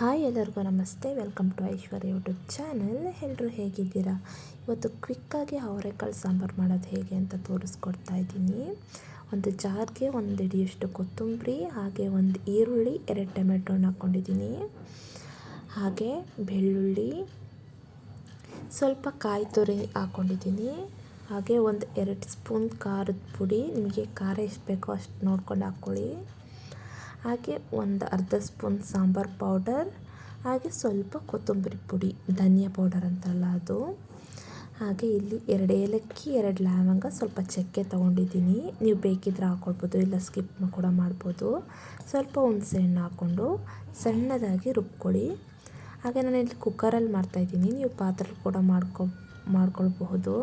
Hi ಎಲ್ಲರಿಗೂ ನಮಸ್ತೆ. Welcome to Aishwarya YouTube channel. ಎಲ್ಲರೂ ಹೇಗಿದ್ದೀರಾ? ಇವತ್ತು ಕ್ವಿಕ್ಕಾಗಿ ಅವರೆಕಾಳು ಸಾಂಬಾರು ಮಾಡೋದು ಹೇಗೆ ಅಂತ ತೋರಿಸ್ಕೊಡ್ತಾ ಇದ್ದೀನಿ. ಒಂದು ಜಾರ್ಗೆ ಒಂದು ಹಿಡಿಯಷ್ಟು ಕೊತ್ತಂಬರಿ, ಹಾಗೆ ಒಂದು ಈರುಳ್ಳಿ, ಎರಡು ಟೊಮೆಟೊ ಹಾಕ್ಕೊಂಡಿದ್ದೀನಿ ಹಾಗೆ ಬೆಳ್ಳುಳ್ಳಿ, ಸ್ವಲ್ಪ ಕಾಯಿ ತುರಿ ಹಾಕ್ಕೊಂಡಿದ್ದೀನಿ ಹಾಗೆ ಒಂದು ಎರಡು ಸ್ಪೂನ್ ಖಾರದ ಪುಡಿ. ನಿಮಗೆ ಖಾರ ಎಷ್ಟು ಬೇಕೋ ಅಷ್ಟು ನೋಡ್ಕೊಂಡು ಹಾಕ್ಕೊಳ್ಳಿ. ಹಾಗೆ ಒಂದು ಅರ್ಧ ಸ್ಪೂನ್ ಸಾಂಬಾರು ಪೌಡರ್, ಹಾಗೆ ಸ್ವಲ್ಪ ಕೊತ್ತಂಬರಿ ಪುಡಿ, ಧನಿಯಾ ಪೌಡರ್ ಅಂತಲ್ಲ ಅದು. ಹಾಗೆ ಇಲ್ಲಿ ಎರಡು ಏಲಕ್ಕಿ, ಎರಡು ಲವಂಗ ಸ್ವಲ್ಪ ಚಕ್ಕೆ ತೊಗೊಂಡಿದ್ದೀನಿ. ನೀವು ಬೇಕಿದ್ರೆ ಹಾಕ್ಕೊಳ್ಬೋದು ಇಲ್ಲ ಸ್ಕಿಪ್ ಕೂಡ ಮಾಡ್ಬೋದು. ಸ್ವಲ್ಪ ಹುಣಸೆಹಣ್ಣು ಹಾಕ್ಕೊಂಡು ಸಣ್ಣದಾಗಿ ರುಬ್ಕೊಳ್ಳಿ. ಹಾಗೆ ನಾನು ಇಲ್ಲಿ ಕುಕ್ಕರಲ್ಲಿ ಮಾಡ್ತಾಯಿದ್ದೀನಿ ನೀವು ಪಾತ್ರೆ ಕೂಡ ಮಾಡ್ಕೊ, ಮಾಡ್ಕೊಳ್ಬಹುದು.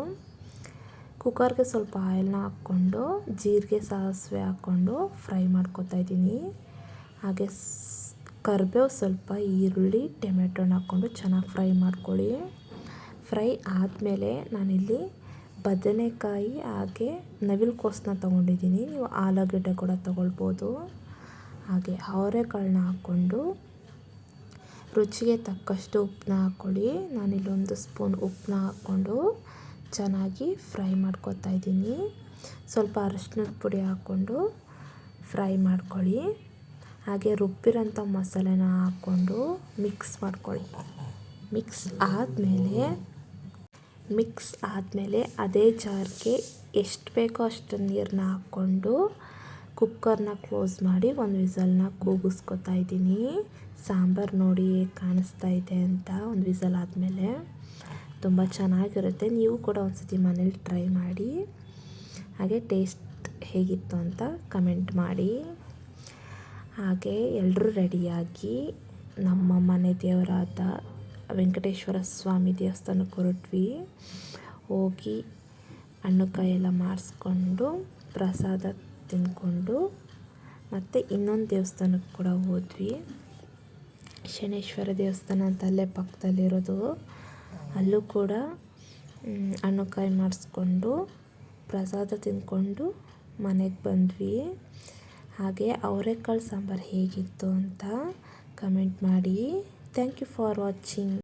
ಕುಕ್ಕರ್ಗೆ ಸ್ವಲ್ಪ ಆಯಿಲ್ನ ಹಾಕ್ಕೊಂಡು, ಜೀರಿಗೆ ಸಾಸಿವೆ ಹಾಕ್ಕೊಂಡು ಫ್ರೈ ಮಾಡ್ಕೊತಾ ಇದ್ದೀನಿ. ಹಾಗೆ ಕರ್ಬೇವು ಸ್ವಲ್ಪ ಈರುಳ್ಳಿ, ಟೊಮೆಟೊನ ಹಾಕ್ಕೊಂಡು ಚೆನ್ನಾಗಿ ಫ್ರೈ ಮಾಡ್ಕೊಳ್ಳಿ. ಫ್ರೈ ಆದಮೇಲೆ ನಾನಿಲ್ಲಿ ಬದನೆಕಾಯಿ ಹಾಗೆ ನವಿಲುಕೋಸನ್ನ ತೊಗೊಂಡಿದ್ದೀನಿ. ನೀವು ಆಲೂಗಡ್ಡೆ ಕೂಡ ತೊಗೊಳ್ಬೋದು. ಹಾಗೆ ಅವರೆಕಾಳನ್ನ ಹಾಕ್ಕೊಂಡು ರುಚಿಗೆ ತಕ್ಕಷ್ಟು ಉಪ್ಪನ್ನ ಹಾಕ್ಕೊಳ್ಳಿ. ನಾನಿಲ್ಲೊಂದು ಸ್ಪೂನ್ ಉಪ್ಪನ್ನ ಹಾಕ್ಕೊಂಡು ಚೆನ್ನಾಗಿ ಫ್ರೈ ಮಾಡ್ಕೊತಾ ಇದ್ದೀನಿ. ಸ್ವಲ್ಪ ಅರಶಿನದ ಪುಡಿ ಹಾಕ್ಕೊಂಡು ಫ್ರೈ ಮಾಡ್ಕೊಳ್ಳಿ. ಹಾಗೆ ರುಬ್ಬಿರೋಂಥ ಮಸಾಲೆನ ಹಾಕ್ಕೊಂಡು ಮಿಕ್ಸ್ ಮಾಡ್ಕೊಳ್ಳಿ. ಮಿಕ್ಸ್ ಆದಮೇಲೆ ಮಿಕ್ಸ್ ಆದಮೇಲೆ ಅದೇ ಜಾರ್ಗೆ ಎಷ್ಟು ಬೇಕೋ ಅಷ್ಟು ನೀರನ್ನ ಹಾಕ್ಕೊಂಡು ಕುಕ್ಕರ್ನ ಕ್ಲೋಸ್ ಮಾಡಿ ಒಂದು ವಿಸಲ್ನ ಕೂಗಿಸ್ಕೊತಾ ಇದ್ದೀನಿ. ಸಾಂಬಾರು ನೋಡಿ ಕಾಣಿಸ್ತಾ ಇದೆ ಅಂತ ಒಂದು ವಿಸಲ್ ಆದಮೇಲೆ. ತುಂಬ ಚೆನ್ನಾಗಿರುತ್ತೆ. ನೀವು ಕೂಡ ಒಂದು ಸತಿ ಮನೇಲಿ ಟ್ರೈ ಮಾಡಿ. ಹಾಗೆ ಟೇಸ್ಟ್ ಹೇಗಿತ್ತು ಅಂತ ಕಮೆಂಟ್ ಮಾಡಿ. ಹಾಗೆ ಎಲ್ಲರೂ ರೆಡಿಯಾಗಿ ನಮ್ಮ ಮನೆ ದೇವರಾದ ವೆಂಕಟೇಶ್ವರ ಸ್ವಾಮಿ ದೇವಸ್ಥಾನಕ್ಕೆ ಹೊರಟ್ವಿ. ಹೋಗಿ ಹಣ್ಣು ಎಲ್ಲ ಮಾಡಿಸ್ಕೊಂಡು ಪ್ರಸಾದ ತಿಂದ್ಕೊಂಡು ಮತ್ತು ಇನ್ನೊಂದು ದೇವಸ್ಥಾನಕ್ಕೆ ಕೂಡ ಹೋದ್ವಿ. ಶನೇಶ್ವರ ದೇವಸ್ಥಾನ ಅಂತ ಅಲ್ಲೇ ಪಕ್ಕದಲ್ಲಿರೋದು. ಅಲ್ಲೂ ಕೂಡ ಹಣ್ಣು ಕಾಯಿ ಮಾಡಿಸ್ಕೊಂಡು ಪ್ರಸಾದ ತಿಂದ್ಕೊಂಡು ಮನೆಗೆ ಬಂದ್ವಿ. ಹಾಗೆ ಅವರೆಕಾಳು ಸಾಂಬಾರು ಹೇಗಿತ್ತು ಅಂತ ಕಮೆಂಟ್ ಮಾಡಿ. Thank you for watching